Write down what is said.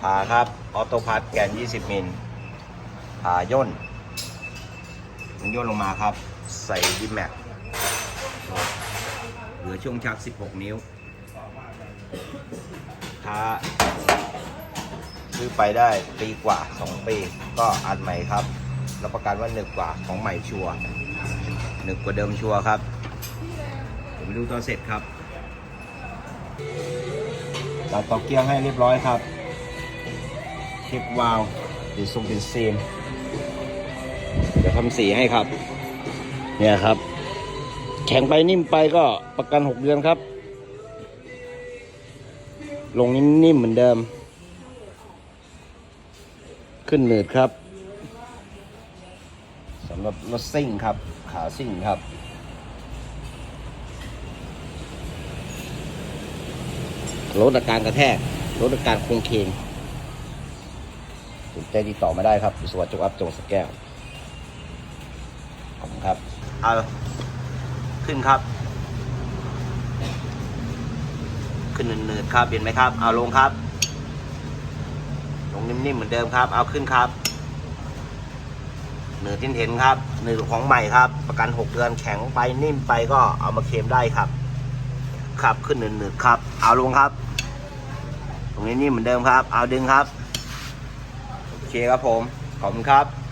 ผ่าครับ ออโต้พัทแกน 20 มิลขาย่นมันย่นลงมาครับ ใส่ดิแม็กเหลือช่วงชัก 16 นิ้วถ้าซื้อไปได้ปีกว่า 2 ปี ก็อันใหม่ครับ รับประกันว่าหนึบกว่าของใหม่ชัวหนึบกว่าเดิมชัวครับเดี๋ยวไปดูตอนเสร็จครับตัดต่อเกียร์ให้เรียบร้อยครับ เช็ควาล์วติดทรงติดซีมเดี๋ยวทำสีให้ครับ เนี่ยครับ แข็งไปนิ่มไปก็ประกัน6เดือนครับ ลงนิ่มๆเหมือนเดิม ขึ้นหนืดครับสำหรับรถซิ่งครับ ขาซิ่งครับลดอาการกระแทกลดอาการโครงเคงส นใจติดต่อมาได้ครับสวัสดิ์จงอัพจงสแก้วขอบคุณครับเอาขึ้นครับ ขึ้นเนินๆครับเห็นไหมครับ เอาลงครับ ลงนิ่มๆเหมือนเดิมครับ เอาขึ้นครับเนื้อที่เห็นครับเนื้อของใหม่ครับ ประกัน 6 เดือนแข็งไปนิ่มไปก็เอามาเคลมได้ครับ ครับขึ้นเนินๆครับ เอาลงครับ ตรงนี้นิ่มเหมือนเดิมครับ เอาดึงครับ เคครับผม ขอบคุณครับ